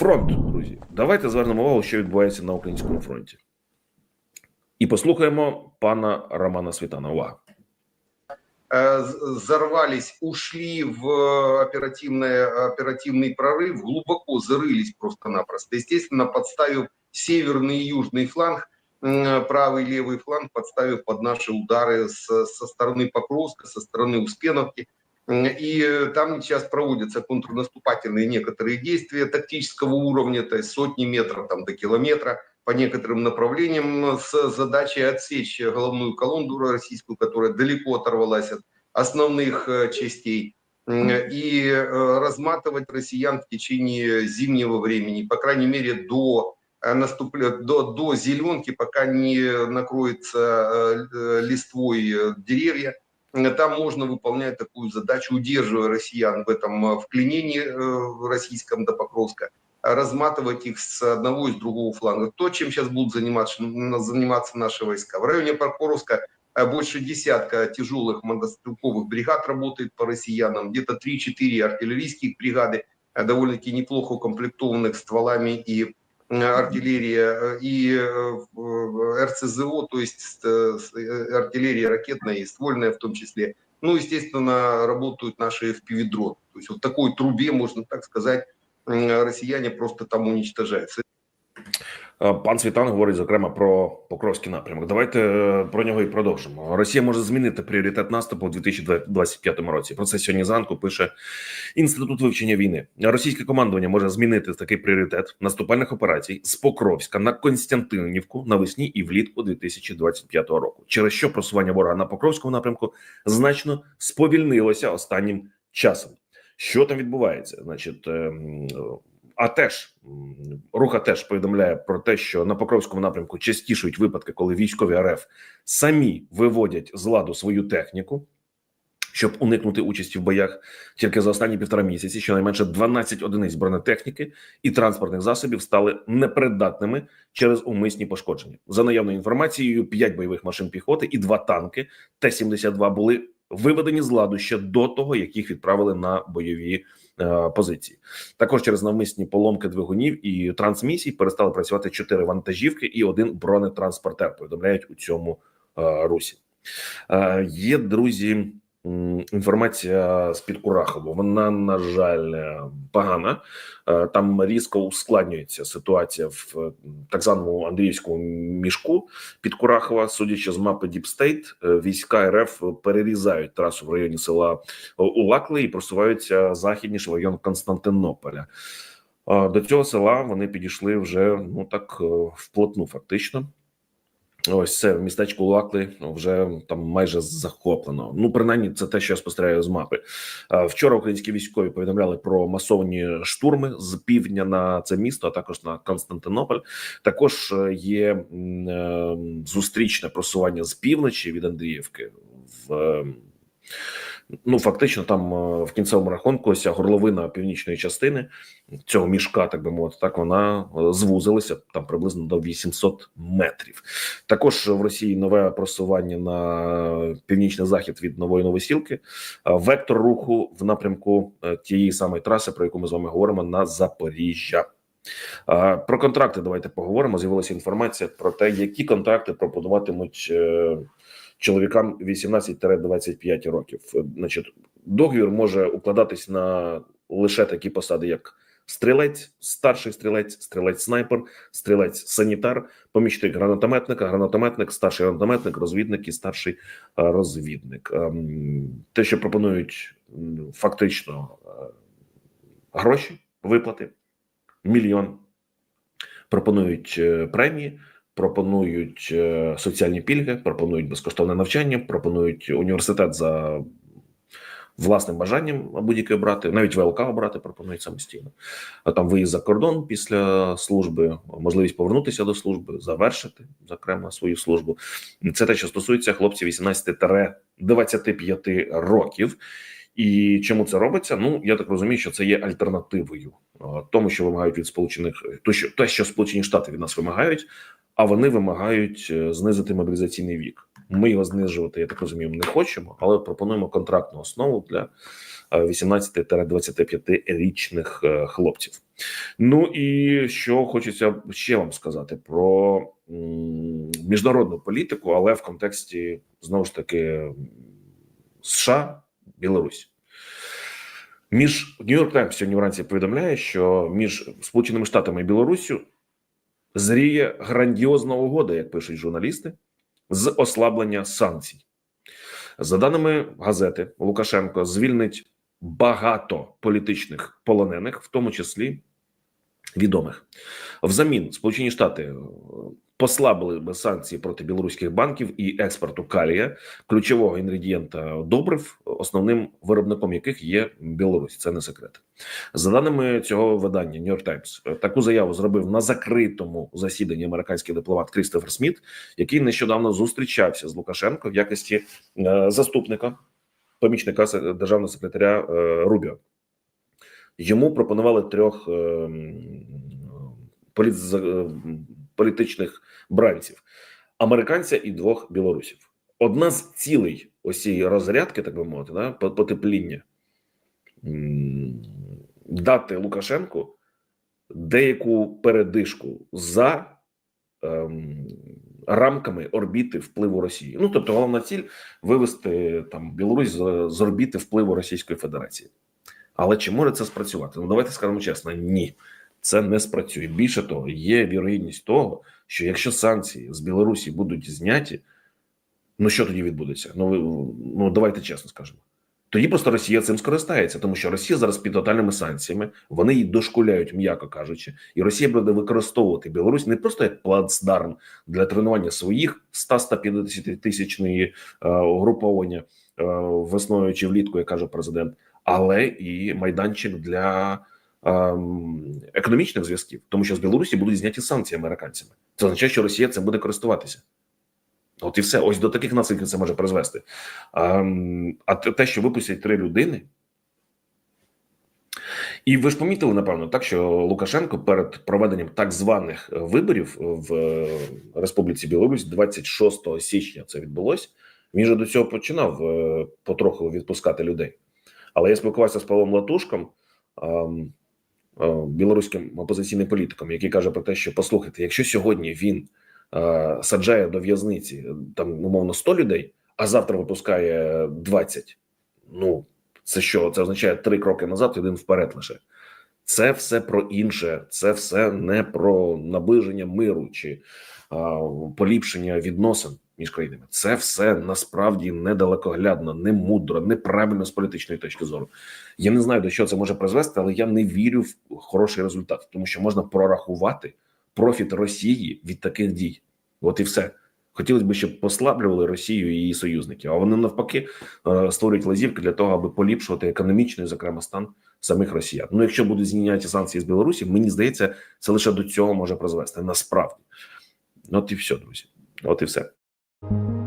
Фронт, друзі, давайте звернемо увагу, що відбувається на українському фронті, і послухаємо пана Романа Світана. Увага. э, взорвались, ушли в оперативное, оперативный прорыв, глубоко зарылись просто-напросто. Естественно, подставив северный и южный фланг, м, правый и левый фланг, подставив под наши удары с- со стороны Покровска, со стороны Успеновки. И э, там сейчас проводятся контрнаступательные некоторые действия тактического уровня, то есть сотни метров там, до километра по некоторым направлениям с задачей отсечь головную колонну российскую, которая далеко оторвалась от основных э, частей, и э, разматывать россиян в течение зимнего времени, по крайней мере, до э, наступле- до, до зеленки, пока не накроется э, э, листвой э, деревья. Э, Там можно выполнять такую задачу, удерживая россиян в этом э, вклинении э, российском до Покровска, разматывать их с одного и с другого фланга. То, чем сейчас будут заниматься, заниматься наши войска. В районе Покровска больше десятка тяжелых мотострелковых бригад работает по россиянам, где-то 3-4 артиллерийских бригады, довольно-таки неплохо укомплектованных стволами и артиллерия, э, и э, РЦЗО, то есть э, артиллерия ракетная и ствольная в том числе. Ну, естественно, работают наши FPV-дроны. То есть вот такой трубе, можно так сказать, россияне просто там уничтожаются. Е, Пан Світан говорить зокрема про Покровський напрямок. Давайте е, про нього і продовжимо. Росія може змінити пріоритет наступу у 2025 році. Про це сьогодні зранку пише інститут вивчення війни. Російське командування може змінити такий пріоритет наступальних операцій з Покровська на Константинівку навесні і влітку 2025 року. Через що просування ворога на Покровському напрямку значно сповільнилося останнім часом. Що там відбувається? Значить, ем, а теж руха теж повідомляє про те, що на Покровському напрямку частішують випадки, коли військові РФ самі виводять з ладу свою техніку, щоб уникнути участі в боях. Тільки за останні півтора місяці щонайменше 12 одиниць бронетехніки і транспортних засобів стали непридатними через умисні пошкодження. За наявною інформацією, 5 бойових машин піхоти і 2 танки Т-72 були виведені з ладу ще до того, як їх відправили на бойові е, позиції. Також через навмисні поломки двигунів і трансмісій перестали працювати чотири вантажівки і один бронетранспортер. Повідомляють у цьому е, русі. Е, є друзі. Інформація з під Курахову. Вона на жаль е, погана. Е, Там різко ускладнюється ситуація в е, так званому Андріївському мішку під Курахова. Судячи з мапи е, війська РФ перерізають трасу в районі села Улакли і просуваються західніше в район Константинополя. До цього села вони підійшли вже ну так вплотну, фактично. Ось це в містечку Улакли вже там майже захоплено. Ну, принаймні, це те, що я спостерігаю з мапи. Вчора українські військові повідомляли про масовані штурми з півдня на це місто, а також на Константинополь. Також е, є е, зустрічне просування з півночі від Андріївки в. Е, Ну, фактично, там е, в кінцевому рахунку ця горловина північної частини цього мішка, так би мовити, так вона е, звузилася там приблизно до 800 метрів. Також в Росії нове просування на північний захід від нової новосілки. Вектор руху в напрямку е, тієї самої траси, про яку ми з вами говоримо, на Запоріжжя. Про контракти давайте поговоримо. З'явилася інформація про те, які контракти пропонуватимуть е, чоловікам 18-25 років. Е, Значить, договір може укладатись на лише такі посади, як стрілець, старший стрілець, стрілець снайпер, стрілець санітар, помічник гранатометника, гранатометник, старший гранатометник, розвідник і старший е, розвідник. Ем, Те, що пропонують фактично е, гроші, виплати, мільйон, пропонують премії. Пропонують е, соціальні пільги, пропонують безкоштовне навчання, пропонують університет за власним бажанням будь-який обрати, навіть ВЛК обрати пропонують самостійно. А там виїзд за кордон після служби, можливість повернутися до служби, завершити зокрема свою службу. Це те, що стосується хлопців 18-25 років. І чому це робиться? Ну я так розумію, що це є альтернативою тому, що вимагають від сполучених то, що те, що Сполучені Штати від нас вимагають, а вони вимагають е, знизити мобілізаційний вік. Ми його знижувати, я так розумію, не хочемо, але пропонуємо контрактну основу для е, 18-25 річних е, хлопців. Ну і що хочеться ще вам сказати про міжнародну політику, але в контексті знову ж таки США, Білорусь. Між Нью-Йорк Таймс сьогодні вранці повідомляє, що між Сполученими Штатами і Білоруссю зріє грандіозна угода, як пишуть журналісти, з ослаблення санкцій. За даними газети, Лукашенко звільнить багато політичних полонених, в тому числі відомих. Взамін Сполучені Штати послабили би санкції проти білоруських банків і експорту калія, ключового інгредієнта добрив, основним виробником яких є Білорусь. Це не секрет. За даними цього видання New York Times, е, таку заяву зробив на закритому засіданні американський дипломат Крістофер Сміт, який нещодавно зустрічався з Лукашенко в якості е, заступника помічника державного секретаря е, Рубіо. Йому пропонували трьох е, м, політ, політичних бранців: американця і двох білорусів. Одна з цілей ось цієї розрядки, так би мовити, да, потепління дати Лукашенку деяку передишку за ем, рамками орбіти впливу Росії. Ну тобто, головна ціль вивести там Білорусь з, з орбіти впливу Російської Федерації. Але чи може це спрацювати? Ну давайте скажемо чесно: ні, це не спрацює. Більше того, є вірогідність того, що якщо санкції з Білорусі будуть зняті, ну що тоді відбудеться? Ну ну давайте чесно скажемо. Тоді просто Росія цим скористається, тому що Росія зараз під тотальними санкціями, вони її дошкуляють, м'яко кажучи, і Росія буде використовувати Білорусь не просто як плацдарм для тренування своїх 100-150 тисячної е, угруповання е, весною чи влітку, як каже президент, але і майданчик для економічних зв'язків, тому що з Білорусі будуть зняті санкції американцями. Це означає, що Росія цим буде користуватися. От і все. Ось до таких наслідків це може призвести. А, те, що випустять три людини. І ви ж помітили, напевно, так що Лукашенко перед проведенням так званих виборів в е, Республіці Білорусь 26 січня це відбулося. Він же до цього починав е, потроху відпускати людей. Але я спілкувався з Павлом Латушком, білоруським опозиційним політиком, який каже про те, що послухайте, якщо сьогодні він е, саджає до в'язниці там умовно 100 людей, а завтра випускає 20, ну це що? Це означає три кроки назад, один вперед лише. Це все про інше, це все не про наближення миру чи а, поліпшення відносин між країнами. Це все насправді недалекоглядно, не мудро, неправильно з політичної точки зору. Я не знаю до чого це може призвести, але я не вірю в хороший результат, тому що можна прорахувати профіт Росії від таких дій. От і все. Хотілося б, щоб послаблювали Росію і її союзників, а вони навпаки е, створюють лазівки для того, аби поліпшувати економічний, зокрема, стан самих росіян. Ну, якщо будуть зняті санкції з Білорусі, мені здається, це лише до цього може призвести. Насправді, от і все, друзі. От і все. you.